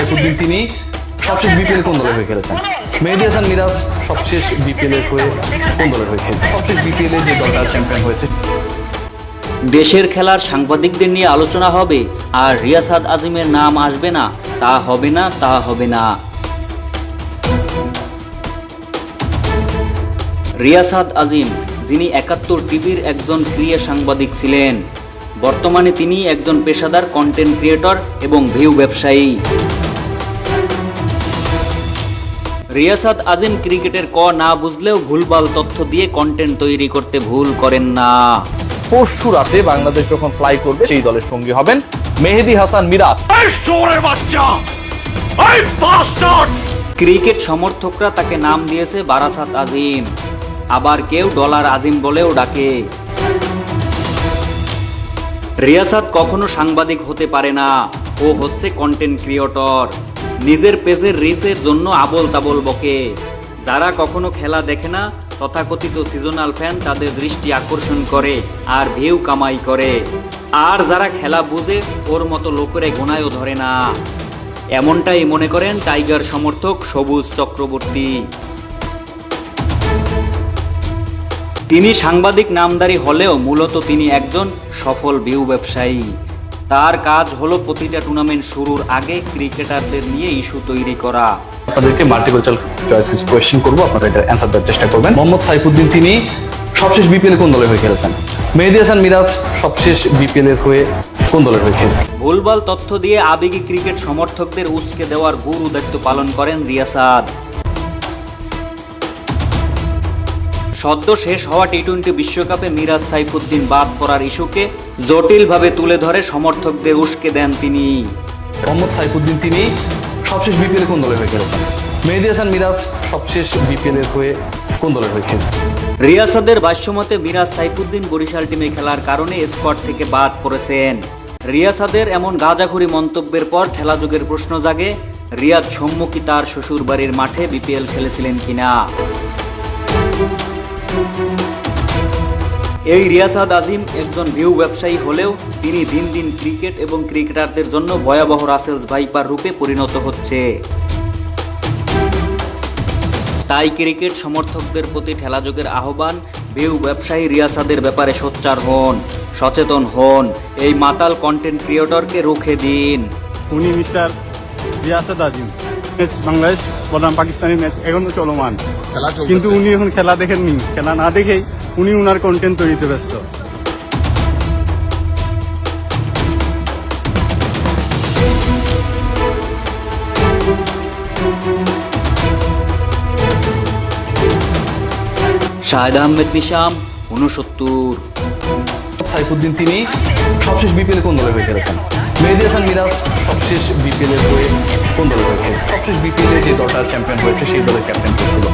সাইফুদ্দিন তিনি সবশেষ বিপিএল কোন দলের হয়ে খেলেছেন? মেহেদি হাসান মিরাজ সবশেষ বিপিএল এর হয়ে কোন দলের হয়ে খেলেছেন? সবশেষ বিপিএল এর যে দলটা চ্যাম্পিয়ন হয়েছে। দেশের খেলার সাংবাদিকদের নিয়ে আলোচনা হবে আর রিয়াসাদ আজিমের নাম আসবে না তা হবে না তা হবে না। রিয়াসাদ আজিম যিনি একাত্তর টিভির একজন ক্রিয়া সাংবাদিক ছিলেন। বর্তমানে তিনি একজন পেশাদার কন্টেন্ট ক্রিয়েটর এবং ভিউ ব্যবসায়ী। রিয়াসাদ আজিম ক্রিকেটের ক না বুঝলেও ভুলভাল তথ্য দিয়ে কন্টেন্ট তৈরি করতে ভুল করেন না। পরশু রাতে বাংলাদেশ যখন ফ্লাই করবে সেই দলের সঙ্গী হবেন মেহেদি হাসান মিরাজ। ক্রিকেট সমর্থকরা তাকে নাম দিয়েছে বারাসাত আজিম। আবার কেউ ডলার আজিম বলেও ডাকে। রিয়াসাদ কখনো সাংবাদিক হতে পারে না। ও হচ্ছে কন্টেন্ট ক্রিয়েটর নিজের পেজের রিচের জন্য আবল তাবল বকে। যারা কখনো খেলা দেখে না, তথাকথিত সিজনাল ফ্যান তাদের দৃষ্টি আকর্ষণ করে আর ভিউ কামাই করে। আর যারা খেলা বুঝে, ওর মতো লোকেরে গোনায়ও ধরে না। এমনটাই মনে করেন টাইগার সমর্থক সবুজ চক্রবর্তী। তিনি সাংবাদিক নামদারি হলেও মূলত তিনি একজন সফল ভিউ ব্যবসায়ী। তার কাজ হলো প্রতিটা টুর্নামেন্ট শুরুর আগে ক্রিকেটারদের নিয়ে ইস্যু তৈরি করা। আপনাদেরকে মাল্টিপল চয়েস কিছু কোয়েশ্চেন করব আপনারা এটা অ্যান্সার দেওয়ার চেষ্টা করবেন। মোহাম্মদ সাইফুদ্দিন তিনি সবশেষ বিপিএল কোন দলে হয়ে খেলেছেন? মেহেদি হাসান মিরাজ সবশেষ বিপিএল এর হয়ে কোন দলের হয়ে খেলেছেন? ভুলভাল তথ্য দিয়ে আবেগী ক্রিকেট সমর্থকদের উস্কে দেওয়ার গুরু দায়িত্ব পালন করেন রিয়াসাদ। সদ্য শেষ হওয়া টি টোয়েন্টি বিশ্বকাপে মিরাজ সাইফুদ্দিন বাদ পড়ার ইস্যুকে জটিলভাবে তুলে ধরে সমর্থকদের উস্কে দেন তিনি। মোহাম্মদ সাইফুদ্দিন তিনি সবশেষ বিপিএল কোন দলের হয়ে খেলেছেন? মেহেদি হাসান মিরাজ সবশেষ বিপিএল এর হয়ে কোন দলের হয়ে খেলেছেন? রিয়াসাদের ভাষ্যমতে মিরাজ সাইফুদ্দিন বরিশাল টিমে খেলার কারণে স্কোয়াড থেকে বাদ পড়েছেন। রিয়াসাদের এমন গাজাখুরি মন্তব্যের পর খেলাযোগের প্রশ্ন জাগে রিয়াদ সম্মুখী তার শ্বশুর বাড়ির মাঠে বিপিএল খেলেছিলেন কিনা? এই রিয়াসাদ আজিম একজন ভিউ ব্যবসায়ী হলেও তিনি দিন দিন ক্রিকেট এবং ক্রিকেটারদের জন্য ভয়াবহ রাসেলস ভাইপার রূপে পরিণত হচ্ছে। তাই ক্রিকেট সমর্থকদের প্রতি ঠেলাযোগের আহ্বান ভিউ ব্যবসায়ী রিয়াসাদের ব্যাপারে সোচ্চার হন সচেতন হন এই মাতাল কন্টেন্ট ক্রিয়েটরকে রুখে দিন। উনি মিস্টার রিয়াসাদ আজিম। ম্যাচ বাংলাদেশ বনাম পাকিস্তানি ম্যাচ এখনও চলমান। কিন্তু উনি এখন খেলা দেখেননি। খেলা না দেখেই উনি উনার কন্টেন্ট তৈরিতে ব্যস্ত। শাহেদ আহমেদ নিশাম উনসত্তর সাইফুদ্দিন তিনি সবশেষ বিপিএল কোন দলের হয়ে খেলেছেন? মেহেদি হাসান মিরাজ সবশেষ বিপিএল এর হয়ে কোন দলের হয়ে খেলেছেন? সবশেষ বিপিএল এ যে দলটা চ্যাম্পিয়ন হয়েছে সেই দলের ক্যাপ্টেন কে ছিল?